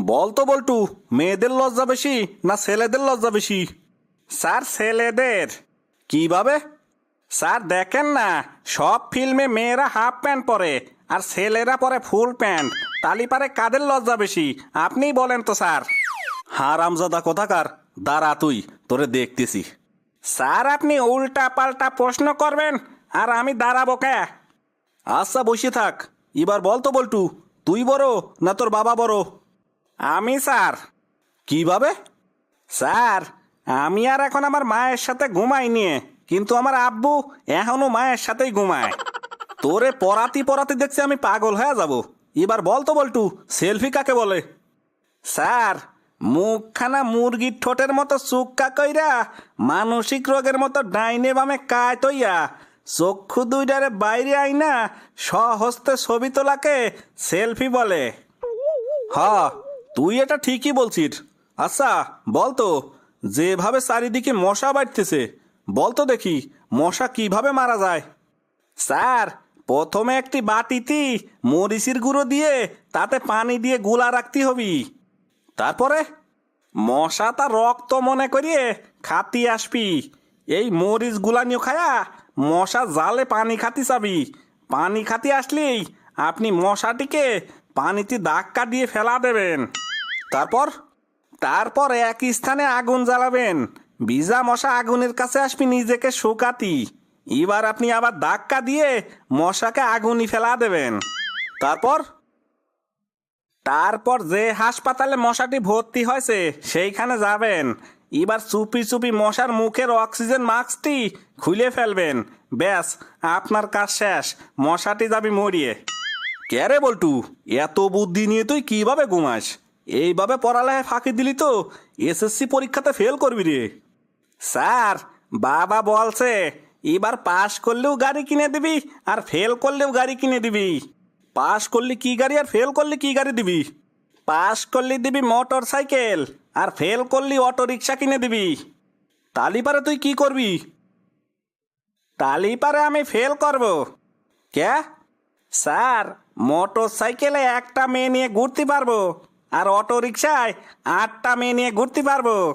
বল তো বল্টু, মেয়েদের লজ্জা বেশি না ছেলেদের লজ্জা বেশি? স্যার, ছেলেদের। কীভাবে? স্যার, দেখেন না, সব ফিল্মে মেয়েরা হাফ প্যান্ট পরে আর ছেলেরা পরে ফুল প্যান্ট। তালি পারে কাদের লজ্জা বেশি? আপনিই বলেন তো, স্যার। হারামজাদা কোথাকার? দাঁড়া তুই, তোরে দেখতেছি। স্যার, আপনি উল্টা পাল্টা প্রশ্ন করবেন আর আমি দাঁড়াবো কে? আচ্ছা বসে থাক। এবার বল তো, বল্টু, তুই বড় না তোর বাবা বড়? আমি স্যার। কীভাবে? স্যার আমি আর এখন আমার মায়ের সাথে ঘুমাই নিয়ে কিন্তু আমার আব্বু এখনও মায়ের সাথেই ঘুমায়। তোরে পড়াতি পড়াতে দেখছি আমি পাগল হয়ে যাব। এবার বল তো বল্টু সেলফি কাকে বলে? স্যার মুখখানা মুরগির ঠোঁটের মতো চুক্কা কইরা মানসিক রোগের মতো ডাইনে বামে কায় তৈয়া চক্ষু দুইটারে বাইরে আইনা সহস্তে ছবি তোলাকে সেলফি বলে। হ তুই এটা ঠিকই বলছিস। আচ্ছা বল তো, যেভাবে চারিদিকে মশা বাড়তেছে, বল তো দেখি, মশা কীভাবে মারা যায়? স্যার, প্রথমে একটি বাটিতে মরিচের গুঁড়ো দিয়ে তাতে পানি দিয়ে গুলা রাখতে হবি। তারপরে মশা তা রক্ত মনে করিয়ে খাতি আসবি। এই মরিচ গুলানিও খায়া মশা জালে পানি খাতি চাবি। পানি খাতি আসলেই আপনি মশাটিকে পানিতে ধাক্কা দিয়ে ফেলা দেবেন। তারপর? তারপর এক স্থানে আগুন জ্বালাবেন। ভিজা মশা আগুনের কাছে আসবি, নিজেকে শুকাতি। এবার আপনি আবার ধাক্কা দিয়ে মশাকে আগুনই ফেলা দেবেন। তারপর? তারপর যে হাসপাতালে মশাটি ভর্তি হয়েছে, সেইখানে যাবেন। এবার চুপি চুপি মশার মুখের অক্সিজেন মাস্কটি খুলে ফেলবেন। ব্যাস, আপনার কাজ শেষ। মশাটি যাবি মরিয়ে। কে রে বল্টু, এত বুদ্ধি নিয়ে তুই কীভাবে ঘুমাস? এইভাবে পড়ালেখা ফাঁকি দিলি তো, এসএসসি পরীক্ষাতে ফেল করবি রে। স্যার, বাবা বলছে, এবার পাশ করলেও গাড়ি কিনে দিবি আর ফেল করলেও গাড়ি কিনে দিবি। পাশ করলে কি গাড়ি আর ফেল করলে কি গাড়ি দিবি? পাশ করলে দিবি মোটর সাইকেল আর ফেল করলি অটো রিক্সা কিনে দিবি। তালিপারে তুই কি করবি? তালিপারে আমি ফেল করব। কে স্যার মোটর সাইকেলে একটা মেয়ে নিয়ে ঘুরতে পারব। আর অটো রিক্সায় আটটা মেয়ে নিয়ে ঘুরতে পারব।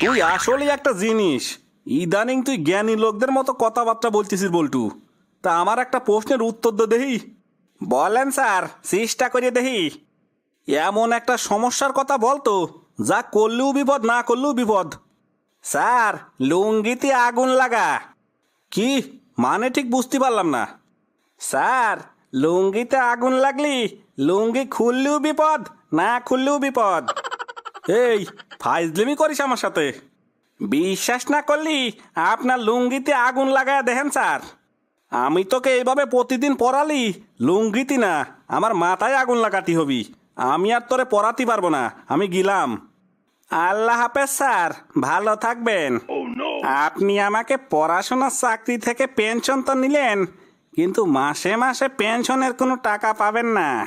তুই আসলেই একটা জিনিস। ইদানিং তুই জ্ঞানী লোকদের মতো কথাবার্তা বলতেছিস বল্টু। তা আমার একটা প্রশ্নের উত্তর দে দেহি বলেন স্যার, চেষ্টা করে দেহি এমন একটা সমস্যার কথা বলতো, যা করলেও বিপদ, না করলেও বিপদ। স্যার, লুঙ্গিতে আগুন লাগা। কি? মানে ঠিক বুঝতে পারলাম না। স্যার, লুঙ্গিতে আগুন লাগলি লুঙ্গি খুললেও বিপদ না খুললেও বিপদ। এই ফাইজলিমি করিস আমার সাথে। বিশ্বাস না করলি আপনার লুঙ্গিতে আগুন লাগায় দেখেন স্যার। আমি তোকে এইভাবে প্রতিদিন পড়ালি লুঙ্গিতি না। আমার মাথায় আগুন লাগাতি হবি। আমি আর তোরে পড়াতে পারব না। আমি গিলাম। আল্লাহ হাফেজ স্যার। ভালো থাকবেন। আপনি আমাকে পড়াশোনার চাকরি থেকে পেনশন তো নিলেন কিন্তু মাসে মাসে পেনশনের কোনো টাকা পাবেন না।